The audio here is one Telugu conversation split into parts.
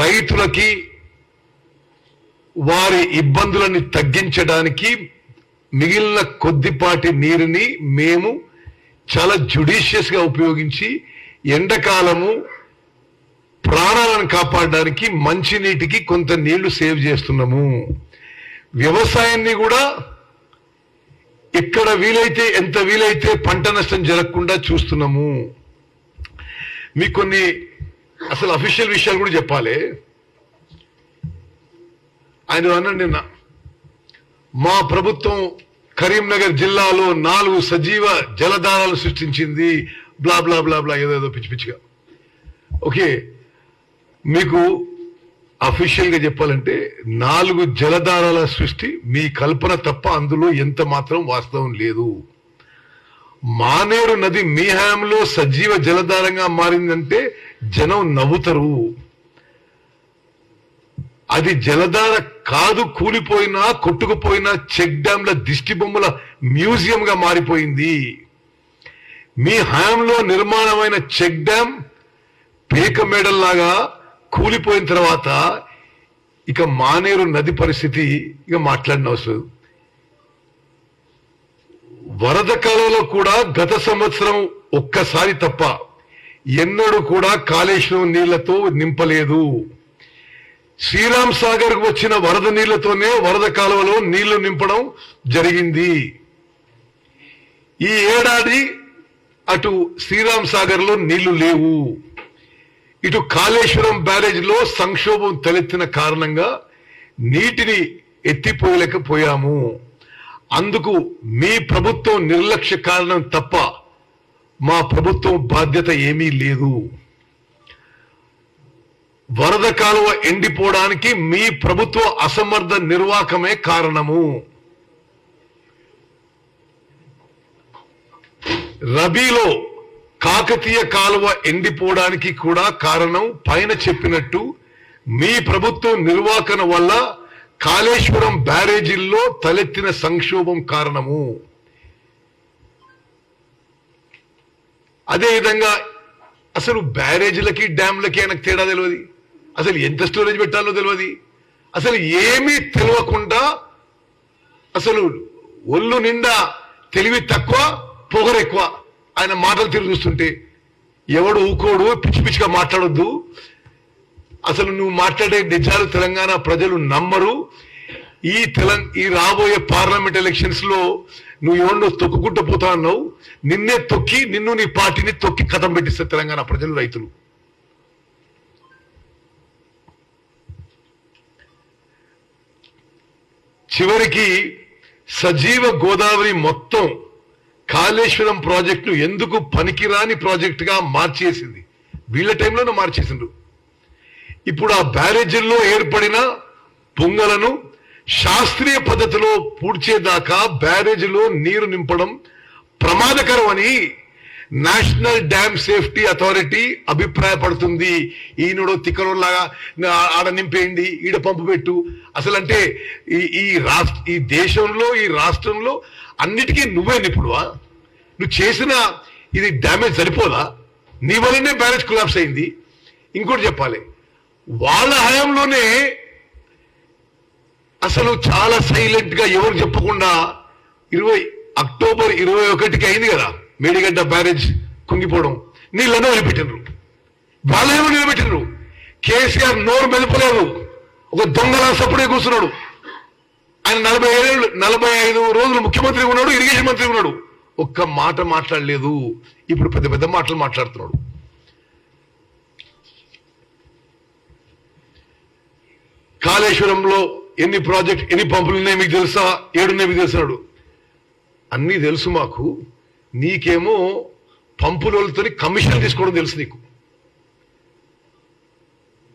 రైతులకి వారి ఇబ్బందులని తగ్గించడానికి మిగిలిన కొద్దిపాటి నీరుని మేము చాలా జుడీషియస్గా ఉపయోగించి ఎండాకాలము ప్రాణాలను కాపాడడానికి మంచినీటికి కొంత నీళ్ళు సేవ్ చేస్తున్నాము. వ్యవసాయాన్ని కూడా ఇక్కడ వీలైతే ఎంత వీలైతే పంట నష్టం జరగకుండా చూస్తున్నాము. మీకు కొన్ని అసలు అఫీషియల్ విషయాలు కూడా చెప్పాలి. ఆయన అన్నాడు నిన్న మా ప్రభుత్వం కరీంనగర్ జిల్లాలో నాలుగు సజీవ జలధారాలు సృష్టించింది బ్లా బ్లా బ్లా బ్లా ఏదో ఏదో పిచ్చి పిచ్చిగా. ఓకే మీకు అఫీషియల్గా చెప్పాలంటే నాలుగు జలధారాల సృష్టి మీ కల్పన తప్ప అందులో ఎంత మాత్రం వాస్తవం లేదు. మానేరు నది మీ హయాంలో సజీవ జలధారంగా మారిందంటే జనం నవ్వుతారు. అది జలధార కాదు కూలిపోయినా కొట్టుకుపోయినా చెక్ డ్యాంల దిష్టి బొమ్మల మ్యూజియంగా మారిపోయింది. మీ హయాంలో నిర్మాణమైన చెక్ డ్యాం పేక మేడల్లాగా కూలిపోయిన తర్వాత ఇక మానేరు నది పరిస్థితి ఇక మాట్లాడిన అవసరం వరద కాలంలో కూడా గత సంవత్సరం ఒక్కసారి తప్ప ఎన్నడూ కూడా కాళేశ్వరం నీళ్ళతో నింపలేదు. శ్రీరామ్ సాగర్ వచ్చిన వరద నీళ్ళతోనే వరద కాలువలో నీళ్ళు నింపడం జరిగింది. ఈ ఏడాది అటు శ్రీరామ్ సాగర్లో నీళ్ళు లేవు. ఇటు కాళేశ్వరం బ్యారేజ్లో సంక్షోభం తలెత్తిన కారణంగా నీటిని ఎత్తిపోయలేకపోయాము. అందుకు మీ ప్రభుత్వం నిర్లక్ష్య కారణం తప్ప మా ప్రభుత్వం బాధ్యత ఏమీ లేదు. వరద కాలువ ఎండిపోవడానికి మీ ప్రభుత్వ అసమర్థ నిర్వాహకమే కారణము. రబీలో కాకతీయ కాలువ ఎండిపోవడానికి కూడా కారణం పైన చెప్పినట్టు మీ ప్రభుత్వం నిర్వాహకన వల్ల కాళేశ్వరం బ్యారేజీల్లో తలెత్తిన సంక్షోభం కారణము. అదేవిధంగా అసలు బ్యారేజీలకి డ్యాంలకి ఆయనకు తేడా తెలియదు అసలు ఎంత స్టోరేజ్ పెట్టాలో తెలియదు అసలు ఏమీ తెలియకుండా అసలు ఒళ్ళు నిండా తెలివి తక్కువ పొగరు ఎక్కువ. ఆయన మాటలు తిరిగి చూస్తుంటే ఎవడు ఊకోడు పిచ్చి పిచ్చిగా మాట్లాడొద్దు. అసలు నువ్వు మాట్లాడే నిజాలు తెలంగాణ ప్రజలు నమ్మరు. ఈ తెలంగ ఈ రాబోయే పార్లమెంట్ ఎలక్షన్స్లో నువ్వు ఎవరినో తొక్కుకుంటూ పోతా అన్నావు. నిన్నే తొక్కి నిన్ను నీ పార్టీని తొక్కి కథం పెట్టిస్తారు తెలంగాణ ప్రజలు రైతులు. చివరికి సజీవ గోదావరి మొత్తం కాళేశ్వరం ప్రాజెక్టును ఎందుకు పనికిరాని ప్రాజెక్టుగా మార్చేసింది? వీళ్ళ టైంలోనే మార్చేసిండ్రు. ఇప్పుడు ఆ బ్యారేజీల్లో ఏర్పడిన పొంగలను శాస్త్రీయ పద్ధతిలో పూడ్చేదాకా బ్యారేజీలో నీరు నింపడం ప్రమాదకరం అని నేషనల్ డ్యామ్ సేఫ్టీ అథారిటీ అభిప్రాయపడుతుంది. ఈయనడో తిక్కరోలాగా ఆడ నింపేయండి ఈడ పంపు పెట్టు. అసలు అంటే ఈ ఈ రాష్ట్ర ఈ దేశంలో ఈ రాష్ట్రంలో అన్నిటికీ నువ్వే నిపుడువా నువ్వు చేసిన ఇది డ్యామేజ్ సరిపోదా? నీ వల్లనే బ్యారేజ్ కొలాప్స్ అయింది. ఇంకోటి చెప్పాలి. వాళ్ళ హయాంలోనే అసలు చాలా సైలెంట్గా ఎవరు చెప్పకుండా ఇరవై అక్టోబర్ ఇరవై ఒకటికి అయింది కదా మేడిగడ్డ బ్యారేజ్ కుంగిపోవడం. నీళ్ళను నిలబెట్టినరు వాళ్ళేమో నిలబెట్టినరు కేసీఆర్ నోరు మెదపలేదు. ఒక దొంగల సప్పుడే కూర్చున్నాడు. ఆయన నలభై ఏళ్ళు నలభై ఐదు రోజులు ముఖ్యమంత్రి ఉన్నాడు ఇరిగేషన్ మంత్రి ఉన్నాడు. ఒక్క మాట మాట్లాడలేదు. ఇప్పుడు పెద్ద పెద్ద మాటలు మాట్లాడుతున్నాడు. కాళేశ్వరంలో ఎన్ని ప్రాజెక్ట్ ఎన్ని పంపులు ఉన్నాయి మీకు తెలుసా? ఏడున్నాయి మీకు తెలుసాడు అన్నీ తెలుసు మాకు. నీకేమో పంపులతో కమిషన్ తీసుకోవడం తెలుసు నీకు.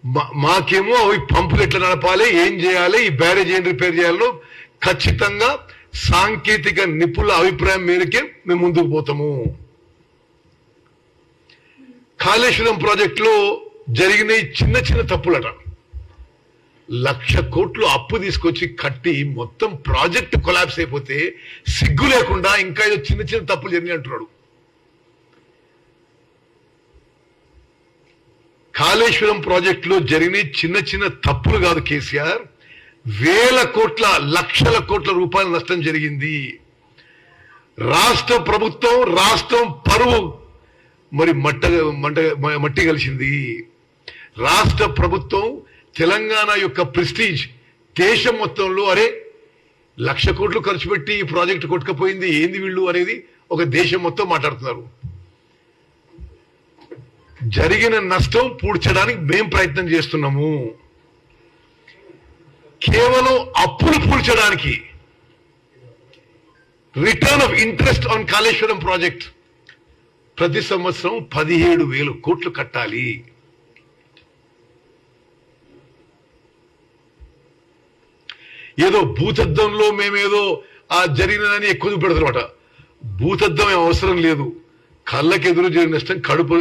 మా- మాకేమో అవి పంపులు ఎట్లా నడపాలి ఏం చేయాలి ఈ బ్యారేజ్ ఏం రిపేర్ చేయాలో ఖచ్చితంగా సాంకేతిక నిపుణుల అభిప్రాయం మేరకే మేము ముందుకు పోతాము. కాళేశ్వరం ప్రాజెక్టులో జరిగిన చిన్న చిన్న తప్పులట. లక్ష కోట్లు అప్పు తీసుకొచ్చి కట్టి మొత్తం ప్రాజెక్ట్ కొలాబ్స్ అయిపోతే సిగ్గు లేకుండా ఇంకా ఏదో చిన్న చిన్న తప్పులు జరిగి అంటున్నాడు. కాళేశ్వరం ప్రాజెక్టులో జరిగిన చిన్న చిన్న తప్పులు కాదు కేసీఆర్. వేల కోట్ల లక్షల కోట్ల రూపాయల నష్టం జరిగింది. రాష్ట్ర ప్రభుత్వం రాష్ట్రం పరువు. మరి మట్ట మంట మట్టి కలిసింది. రాష్ట్ర ప్రభుత్వం తెలంగాణ యొక్క ప్రెస్టీజ్ దేశం మొత్తంలో అరే లక్ష కోట్లు ఖర్చు పెట్టి ఈ ప్రాజెక్టు కొట్టుకపోయింది ఏంది వీళ్ళు అనేది ఒక దేశం మొత్తం మాట్లాడుతున్నారు. జరిగిన నష్టం పూడ్చడానికి మేం ప్రయత్నం చేస్తున్నాము. కేవలం అప్పులు పూడ్చడానికి return of interest on Kaleshwaram project ప్రతి సంవత్సరం పదిహేడు వేలు కోట్లు కట్టాలి. ఏదో భూతద్దంలో మేమేదో ఆ జరిగినదని ఎక్కువ పెడతారన్నమాట భూతద్దం అవసరం లేదు. కళ్ళకి ఎదురు జరిగిన నష్టం కడుపు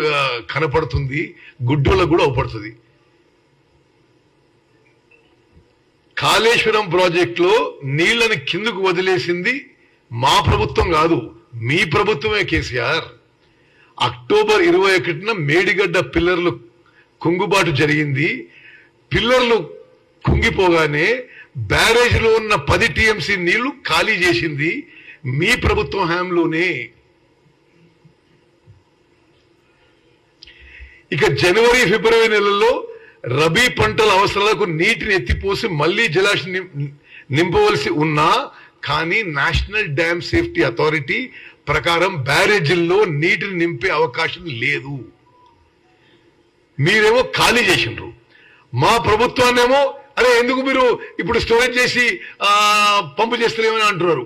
కనపడుతుంది. గుడ్డోళ్ళకు కూడా అవపడుతుంది. కాళేశ్వరం ప్రాజెక్టులో నీళ్ళను కిందకు వదిలేసింది మా ప్రభుత్వం కాదు మీ ప్రభుత్వమే కేసీఆర్. అక్టోబర్ ఇరవై ఒకటిన మేడిగడ్డ పిల్లర్లు కుంగుబాటు జరిగింది. పిల్లర్లు కుంగిపోగానే బ్యారేజ్లో ఉన్న పది టీఎంసీ నీళ్ళు ఖాళీ చేసింది మీ ప్రభుత్వం హామీలోనే ఇక జనవరి ఫిబ్రవరి నెలల్లో రబీ పంటల అవసరాలకు నీటిని ఎత్తిపోసి మళ్ళీ జలాశయం నిం- నింపవలసి ఉన్నా కానీ నేషనల్ డ్యామ్ సేఫ్టీ అథారిటీ ప్రకారం బ్యారేజీల్లో నీటిని నింపే అవకాశం లేదు. మీరేమో ఖాళీ చేసిండ్రు. మా ప్రభుత్వాన్నేమో అరే ఎందుకు మీరు ఇప్పుడు స్టోరేజ్ చేసి ఆ, పంపు చేస్తలేమని అంటున్నారు?